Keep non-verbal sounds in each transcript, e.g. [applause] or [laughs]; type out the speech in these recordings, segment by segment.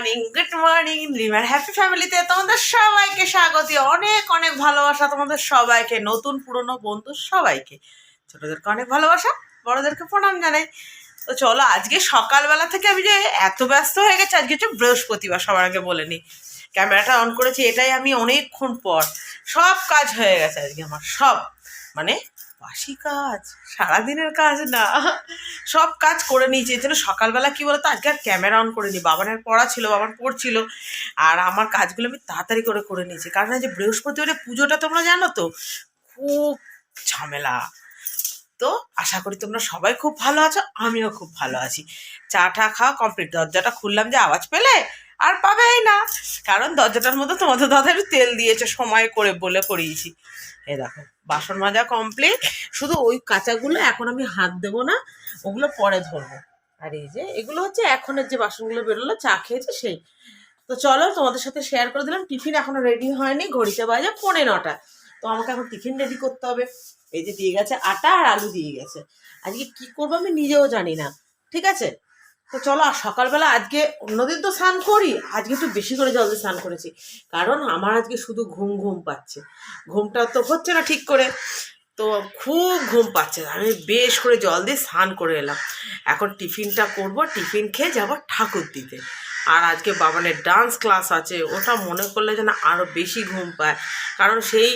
Morning good morning লিমার happy ফ্যামিলিতে তোমাদের সবাইকে স্বাগত। অনেক অনেক ভালোবাসা তোমাদের সবাইকে, নতুন, পুরনো বন্ধু সবাইকে। ছোটদেরকে অনেক ভালোবাসা, বড়দেরকে প্রণাম জানাই। তো চলো, আজকে সকালবেলা থেকে আমি যে এত ব্যস্ত হয়ে গেছে, আজকে হচ্ছে বৃহস্পতিবার, সবার আগে বলে নিই। ক্যামেরাটা অন করেছি, এটাই আমি অনেকক্ষণ পর। সব কাজ হয়ে গেছে আজকে আমার, সব। মানে বাসি কাজ? সারাদিনের কাজ না। সব কাজ করে নিয়েছি। এর জন্য সকালবেলা কী বলতো? আজকে আর ক্যামেরা অন করে নি বাবানের পড়া ছিল, বাবার পড়ছিল। আর আমার কাজগুলো আমি তাড়াতাড়ি করে করে নিয়েছি। কারণ যে বৃহস্পতিবারে পুজোটা তোমরা জানো তো? খুব ঝামেলা। তো আশা করি তোমরা সবাই খুব ভালো আছো, আমিও খুব ভালো আছি। চা টা খাওয়া কমপ্লিট দরজাটা খুললাম যে আওয়াজ পেলে? আর পাবেই না। কারণ দরজাটার মধ্যে তোমাদের দাদা একটু তেল দিয়েছে, সময় করে বলে করিয়েছি। এই দেখো, বাসন মাজা কমপ্লিট শুধু ওই কাঁচাগুলো এখন আমি হাত দেবো না, ওগুলো পরে ধরবো। আর এই যে, এগুলো হচ্ছে এখনের যে বাসনগুলো বেরোলো, চা খেয়েছে সেই। তো চলো, তোমাদের সাথে শেয়ার করে দিলাম। টিফিন এখনও রেডি হয়নি, ঘড়িতে বাজে পৌনে নটা। তো আমাকে এখন টিফিন রেডি করতে হবে। এই যে দিয়ে গেছে আটা আর আলু দিয়ে গেছে। আজকে কি করব আমি নিজেও জানি না। ঠিক আছে? তো চলো, আর সকালবেলা আজকে অন্যদিন তো স্নান করি, আজকে একটু বেশি করে জল দিয়ে স্নান করেছি। কারণ আমার আজকে শুধু ঘুম ঘুম পাচ্ছে। ঘুমটা তো হচ্ছে না ঠিক করে। তো খুব ঘুম পাচ্ছে, আমি বেশ করে জল দিয়ে স্নান করে এলাম। এখন টিফিনটা করব, টিফিন খেয়ে যাব ঠাকুর দিতে। আর আজকে বাবানের ডান্স ক্লাস আছে, ওটা মনে করলে যেন আরও বেশি ঘুম পায়। কারণ সেই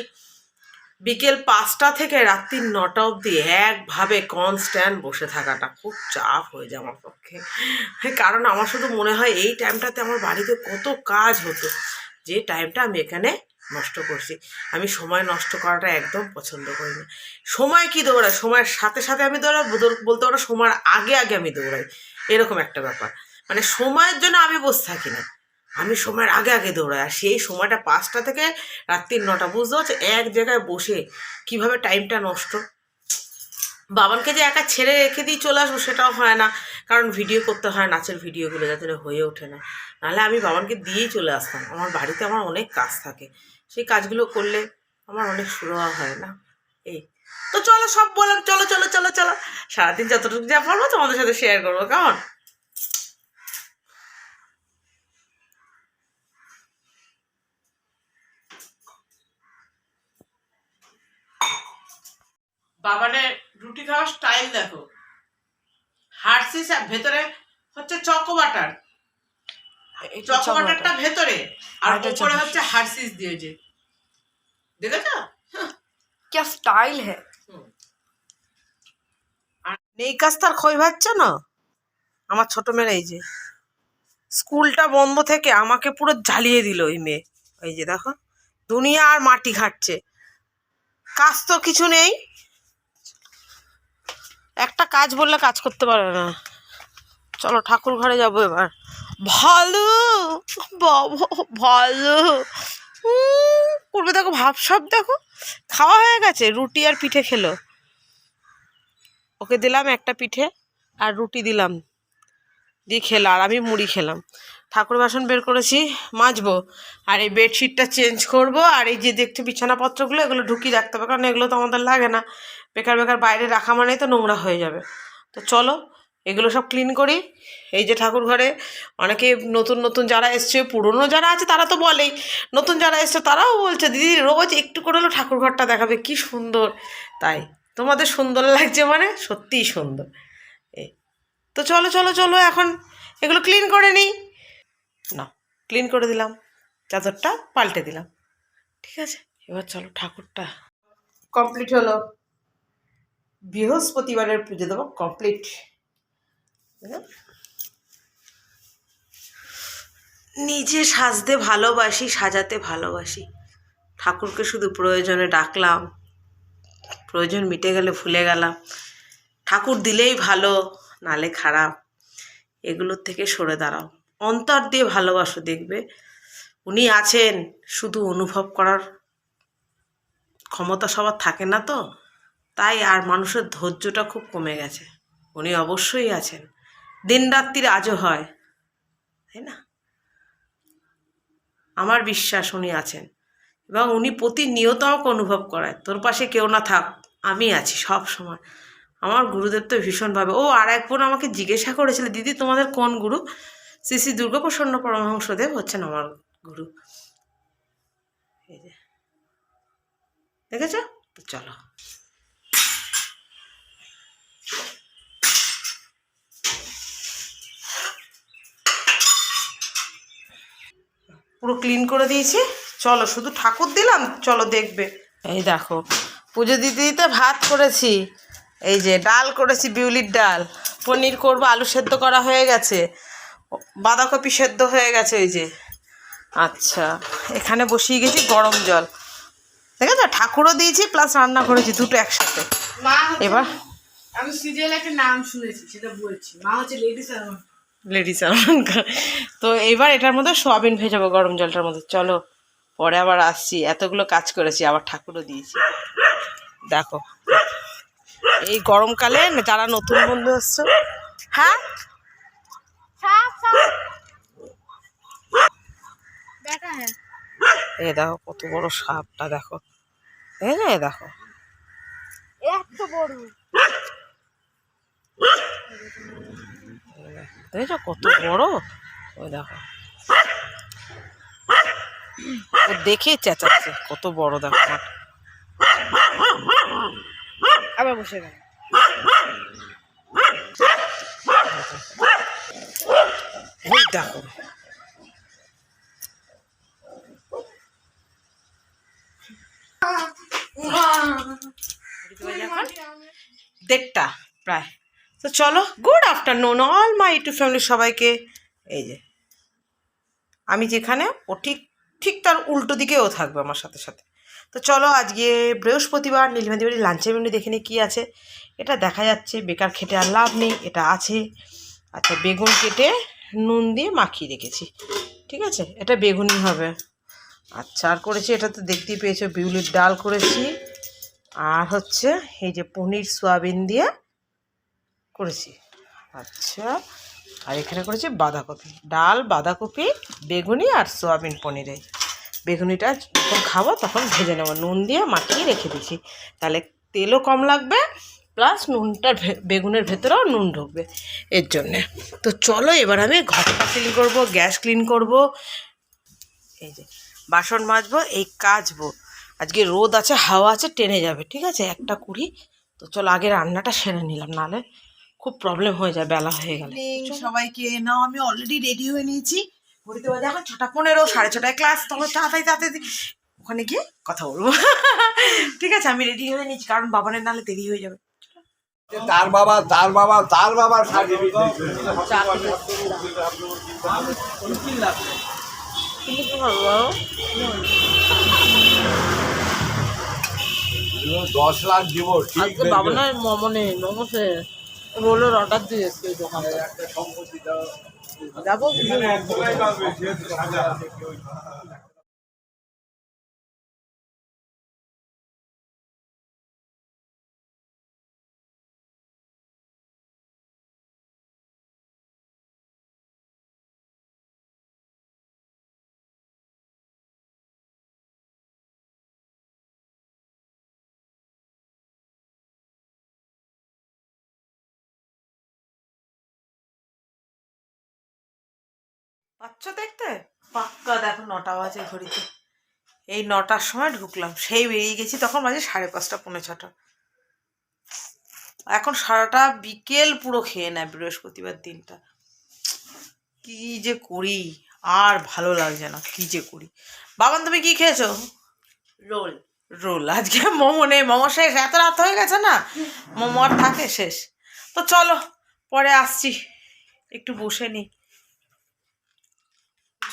বিকেল পাঁচটা থেকে রাত্রি নটা অবধি একভাবে কনস্ট্যান্ট বসে থাকাটা খুব চাপ হয়ে যায় আমার পক্ষে। কারণ আমার শুধু মনে হয় এই টাইমটাতে আমার বাড়িতে কত কাজ হতো, যে টাইমটা আমি এখানে নষ্ট করছি। আমি সময় নষ্ট করাটা একদম পছন্দ করি না। সময় কি দৌড়ায়? সময়ের সাথে সাথে আমি দৌড়াই বলতে পারো সময়ের আগে আগে আমি দৌড়াই। এরকম একটা ব্যাপার। মানে সময়ের জন্য আমি বসে থাকি না। আমি সময়ের আগে আগে দৌড়াই, আর সেই সময়টা পাঁচটা থেকে রাত্রির নটা বুঝতে পারছ? এক জায়গায় বসে কীভাবে টাইমটা নষ্ট? বাবানকে যে একা ছেড়ে রেখে দিয়ে চলে আসব সেটাও হয় না, কারণ ভিডিও করতে হয়, নাচের ভিডিওগুলো যাতে হয়ে ওঠে না। নাহলে আমি বাবানকে দিয়েই চলে আসতাম। আমার বাড়িতে আমার অনেক কাজ থাকে। সেই কাজগুলো করলে আমার অনেক সুরোয়া হয় না। এই। তো চলো সব বললাম চলো চলো চলো চলো। সারাদিন যতটুকু যা পারব তোমাদের সাথে শেয়ার করব, কেমন? বাবানের রুটি খাওয়ার স্টাইল দেখো হার্সিস আর ভেতরে হচ্ছে চকো বাটার চকো বাটারটা ভেতরে আর আর এটা উপরে চানাচুর। হচ্ছে হার্সিস দিয়েছে দেখেছো क्या स्टाइल है আর নেই কাস্তার খই ভাজছ না আমার ছোট মেয়ের এই যে স্কুলটা বন্ধ থেকে আমাকে পুরো জ্বালিয়ে দিল ওই মেয়ে এই যে দেখো দুনিয়া আর মাটি ঘাটছে কাজ তো কিছু নেই একটা কাজ বললে কাজ করতে পারে না। চলো ঠাকুর ঘরে যাব এবার। ভালো ভালো। করবে দেখো ভাব সব দেখো। খাওয়া হয়ে গেছে, রুটি আর পিঠে খেলো। ওকে দিলাম একটা পিঠে আর রুটি দিলাম। দিয়ে খেলো, আর আমি মুড়ি খেলাম। ঠাকুর বাসন বের করেছি, মাজবো। আর এই বেডশিটটা চেঞ্জ করব, আর এই যে দেখতে বিছানাপত্রগুলো, এগুলো ঢুকিয়ে রাখতে হবে, কারণ এগুলো তো আমাদের লাগে না। বেকার বেকার বাইরে রাখা মানেই তো নোংরা হয়ে যাবে। তো চলো, এগুলো সব ক্লিন করি। এই যে ঠাকুর ঘরে অনেকে নতুন নতুন যারা এসছে, পুরনো যারা আছে, তারা তো বলেই। নতুন যারা এসছে, তারাও বলছে, দিদি, রোজ একটু করে হলো ঠাকুর ঘরটা দেখাবে, কি সুন্দর। তাই, তোমাদের সুন্দর লাগছে মানে সত্যিই সুন্দর। এই, তো চলো চলো চলো, এখন এগুলো ক্লিন করে নিই। ক্লিন করে দিলাম, চাদরটা পাল্টে দিলাম। ঠিক আছে? এবার চলো ঠাকুরটা। কমপ্লিট হলো। বৃহস্পতিবারের পুজো দেবো কমপ্লিট। নিজে সাজতে ভালোবাসি, সাজাতে ভালোবাসি। ঠাকুরকে শুধু প্রয়োজনে ডাকলাম। প্রয়োজন মিটে গেলে ভুলে গেলাম। ঠাকুর দিলেই ভালো, নালে খারাপ। এগুলোর থেকে সরে দাঁড়াও। অন্তর দিয়ে ভালোবাসো দেখবে। উনি আছেন, শুধু অনুভব করার ক্ষমতা সবার থাকে না তো। তাই আর মানুষের ধৈর্যটা খুব কমে গেছে। উনি অবশ্যই আছেন। দিন রাত্রির আজও হয়, তাই না? আমার বিশ্বাস উনি আছেন। এবং উনি প্রতিনিয়ত আমাকে অনুভব করায়। তোর পাশে কেউ না থাক, আমি আছি সব সময়। আমার গুরুদেব তো ভীষণভাবে, ও আর এক বোন আমাকে জিজ্ঞাসা করেছিল, দিদি, তোমাদের কোন গুরু? শ্রী শ্রী দুর্গাপ্রসন্ন পরমহংসদেব হচ্ছেন আমার গুরু। এই যে। দেখেছ? তো চলো। পুরো ক্লিন করে দিয়েছি। চলো, শুধু ঠাকুর দিলাম, চলো দেখবে। এই দেখো, পুজো দিতে দিতে ভাত করেছি। এই যে, ডাল করেছি, বিউলির ডাল। পনির করব, আলু সেদ্ধ করা হয়ে গেছে। বাঁধাকপি সেদ্ধ হয়ে গেছে ওই যে। আচ্ছা এখানে বসিয়ে গেছি গরম জল। ঠিক আছে ঠাকুরও দিয়েছি প্লাস রান্না করেছি দুটো একসাথে। এবার? আমি সিরিয়ালে একটা নাম শুনেছি সেটা বলছি। মা হচ্ছে লেডি সালমান লেডিস তো এবার এটার মধ্যে সোয়াবিন ভেজাবো গরম জলটার মধ্যে। চলো পরে আবার আসছি। এতগুলো কাজ করেছি আবার ঠাকুরও দিয়েছি। দেখো এই গরমকালে যারা নতুন বন্ধু এসছো হ্যাঁ এ দেখো কত বড় সাপটা দেখো। এই যে দেখো। এত বড়। দেখো কত বড়। ওই দেখো। ও দেখে চেঁচাচ্ছে কত বড় দেখো আবার বসে গেল। দেখো। দেড়টা, প্রায়। তো চলো good afternoon all my YouTube ফ্যামিলির সবাইকে। এই যে, আমি যেখানে, ও ঠিক ঠিক তার উল্টো দিকেও থাকবে আমার সাথে সাথে। তো চলো, আজকে বৃহস্পতিবার নীলমেদি বাড়ির লাঞ্চের মেনু দেখে নিই কী আছে। এটা দেখা যাচ্ছে, বেকার খেটে আর লাভ নেই, এটা আছে। আচ্ছা বেগুন কেটে নুন দিয়ে মাখিয়ে রেখেছি। ঠিক আছে, এটা বেগুনি হবে। আচ্ছা আর করেছি, এটা তো দেখতেই পেয়েছ, বিউলির ডাল করেছি। আর হচ্ছে এই যে পনির সোয়াবিন দিয়ে করেছি। আচ্ছা আর এখানে করেছি বাঁধাকপি। ডাল, বাঁধাকপি, বেগুনি আর সোয়াবিন পনিরে বেগুনিটা যখন খাব তখন ভেজে নেব। নুন দিয়ে মাখিয়ে রেখে দিয়েছি। তাহলে তেলও কম লাগবে, প্লাস নুনটা বেগুনের ভেতরেও নুন ঢুকবে এর জন্যে। তো চলো এবার আমি ঘরটা ক্লিন করব, গ্যাস ক্লিন করব। এই যে বাসন মাজবো, এই কাচবো। আজকে রোদ আছে হাওয়া আছে টেনে যাবে ঠিক আছে? একটা কুড়ি। তো চলো আগে রান্নাটা সেরে নিলাম নাহলে খুব প্রবলেম হয়ে যায় বেলা হয়ে গেলে। সবাইকে নাও আমি অলরেডি রেডি হয়ে নিয়েছি। ঘড়িতে বাজে এখন ছটা পনেরো সাড়ে ছটায় ক্লাস তখন তাড়াতাড়ি তাড়াতাড়ি। ওখানে গিয়ে কথা বলব। [laughs] ঠিক আছে আমি রেডি হয়ে নিয়েছি কারণ বাবানের নালে দেরি হয়ে যাবে। তার বাবা তার বাবা তার বাবা? দশ লাখ দিব আজকে বাবা নয় মোমো নেই মোমো সে রোলের অর্ডার দিয়ে এসছে দোকানে একটা সম্পত্তি দাও। যাব। পাচ্ছ দেখতে? পাক্কা দেখো নটা বাজে ঘড়িতে। এই নটার সময় ঢুকলাম। সেই বেরিয়ে গেছি তখন বাজে সাড়ে পাঁচটা পৌনে ছটা। এখন সারাটা বিকেল পুরো খেয়ে নেয় বৃহস্পতিবার দিনটা। কি যে করি? আর ভালো লাগছে না কি যে করি? বাবান তুমি কি খেয়েছো? রোল। রোল। আজকে মোমো নেই। মোমো শেষ। এত রাত হয়ে গেছে না? মোমো আর থাকে শেষ। তো চলো পরে আসছি। একটু বসে নি।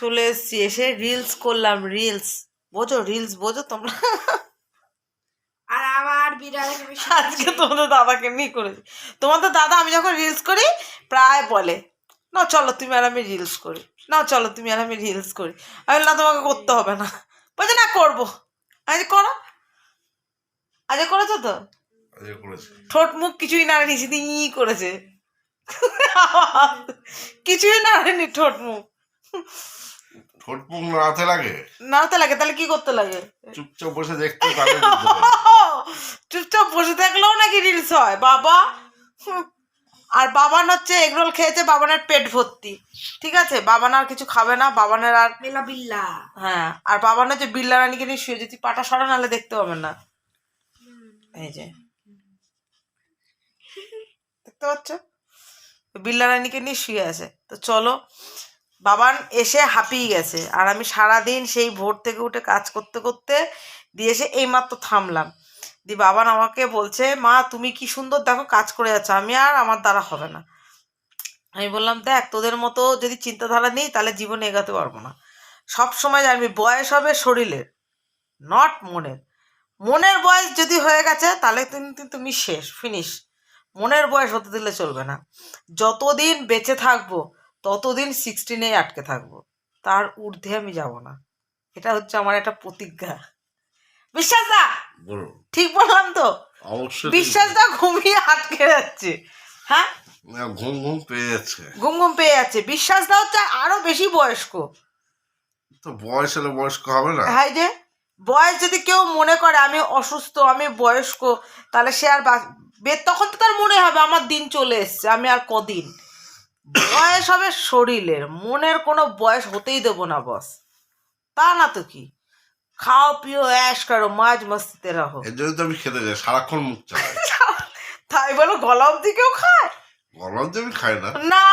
চলে এসছি এসে রিলস করলাম রিলস বোঝো রিলস বোঝো তোমরা। আর আবার বিড়ালে আজকে তোমাদের দাদাকে এমনি করেছি। তোমাদের দাদা আমি যখন রিলস করি প্রায় বলে না চলো তুমি আর আমি রিলস করি। না চলো তুমি আর আমি রিলস করি। আমি বলি, না তোমাকে করতে হবে না। বলছে না করব। আজ করো। আজ করেছ তো? ঠোঁট মুখ কিছুই নাড়েনি শুধু ই করেছে। কিছুই নাড়েনি ঠোঁট মুখ। ঠোঁট মুখ নাড়াতে লাগে? নাড়তে লাগে তাহলে কি করতে লাগে? চুপচাপ বসে দেখতে তাহলে চুপচাপ বসে থাকলেও নাকি রিলস হয় বাবা। আর বাবান হচ্ছে এগরোল খেয়েছে বাবানের পেট ভর্তি ঠিক আছে? বাবান আর কিছু খাবে না বাবানের আর মেলা বিল্লা। হ্যাঁ আর বাবান হচ্ছে বিল্লা রানীকে নিয়ে শুয়ে যদি পাটা সরা নাহলে দেখতে পাবেন না। এই যে। দেখতে পাচ্ছ? বিল্লা রানীকে নিয়ে শুয়ে আছে। তো চলো বাবান এসে হাঁপিয়ে গেছে। আর আমি সারাদিন সেই ভোর থেকে উঠে কাজ করতে করতে দিয়ে এসে এইমাত্র থামলাম। দি বাবান আমাকে বলছে, মা, তুমি কি সুন্দর দেখো কাজ করে যাচ্ছ। আমি আর আমার দ্বারা হবে না। আমি বললাম, দেখ, তোদের মতো যদি চিন্তাধারা নেই, তাহলে জীবনে এগোতে পারব না। সব সময় জানবি, বয়স হবে শরীরের নট মনের। মনের বয়স যদি হয়ে গেছে, তাহলে কিন্তু তুমি শেষ ফিনিশ মনের বয়স হতে দিলে চলবে না। যতদিন বেঁচে থাকব ততদিন সিক্সটিনেই আটকে থাকব। তার ঊর্ধ্বে আমি যাব না। এটা হচ্ছে আমার একটা প্রতিজ্ঞা। বিশ্বাস দা ঠিক বললাম তো? অবশ্যই বিশ্বাস দা ঘুমিয়ে আটকে যাচ্ছে। হ্যাঁ? ঘুম ঘুম পেয়ে যাচ্ছে। ঘুম ঘুম পেয়ে যাচ্ছে। বিশ্বাস দা হচ্ছে আরও বেশি বয়স্ক। তো বয়স হলে বয়স্ক হবে না? হ্যাঁ যে বয়স যদি কেউ মনে করে আমি অসুস্থ আমি বয়স্ক তাহলে সে আর তখন তো তার মনে হবে আমার দিন চলে এসছে আমি আর কদিন? বয়স হবে শরীরের। মনের কোনো বয়স হতেই দেবো না বস তা না তো কি? খাও পিও অ্যাশ করো মাছ মস্তিতে রাখো এর জন্য তো আমি খেতে যাই সারাক্ষণ মুখ চালাই [laughs] তাই বলো গলা অব্দি কেউ খায়? গলাম তো আমি খাই না। না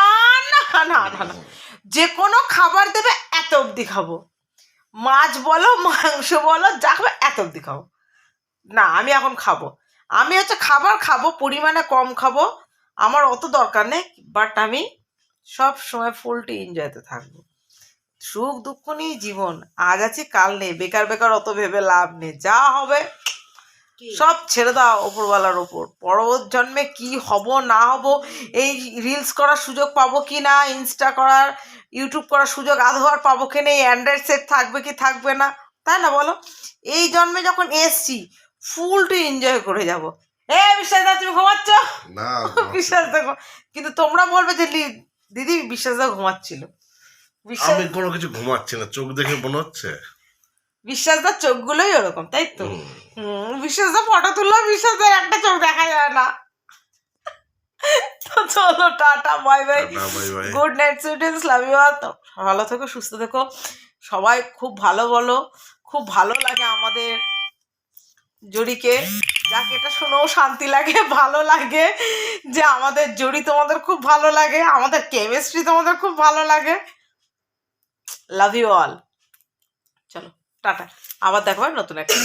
না না না না। যে কোনো খাবার দেবে এত অবধি খাব। মাছ বলো মাংস বলো যা খাব এত অবধি খাব। না আমি এখন খাব। আমি হচ্ছে খাবার খাব পরিমাণে কম খাব। আমার অত দরকার নেই বাট আমি সব সময় ফুলটি এনজয়তে থাকব। সুখ দুঃখ নিয়ে জীবন আজ আছি কাল নেই বেকার বেকার অত ভেবে লাভ নেই যা হবে সব ছেড়ে দাও ওপরওয়ালার ওপর। পরবর্তী জন্মে কি হব না হব এই রিলস করার সুযোগ পাবো কি না ইনস্টা করার ইউটিউব করার সুযোগ আধো আর পাবো কি না এই অ্যান্ড্রয়েড সেট থাকবে কি থাকবে না তাই না বলো? এই জন্মে যখন এসছি ফুল টু এনজয় করে যাব। এ বিশ্বাস দা তুমি ঘুমাচ্ছ? না বিশ্বাস দেখো কিন্তু তোমরা বলবে যে লি- দিদি বিশ্বাস দা ঘুমাচ্ছিল। বিশ্বাস আমি কোনো কিছু ঘুমাচ্ছি না চোখ দেখে মনে হচ্ছে? বিশ্বাস দার চোখগুলোই ওরকম তাই তো? হুম। হুম, বিশ্বাস দা ফটো তুললেও বিশ্বাস দার একটা চোখ দেখা যায় না। তো চলো tata bye bye. Good night students love you all. ভালো থেকো সুস্থ থেকো। সবাই খুব ভালো বলো খুব ভালো লাগে আমাদের জড়িকে যাকে, এটা শুনেও শান্তি লাগে, ভালো লাগে যে আমাদের জড়ি তোমাদের খুব ভালো লাগে, আমাদের কেমিস্ট্রি তোমাদের খুব ভালো লাগে। লাভ ইউ অল চলো, টাটা। আবার দেখো, নতুন একটা।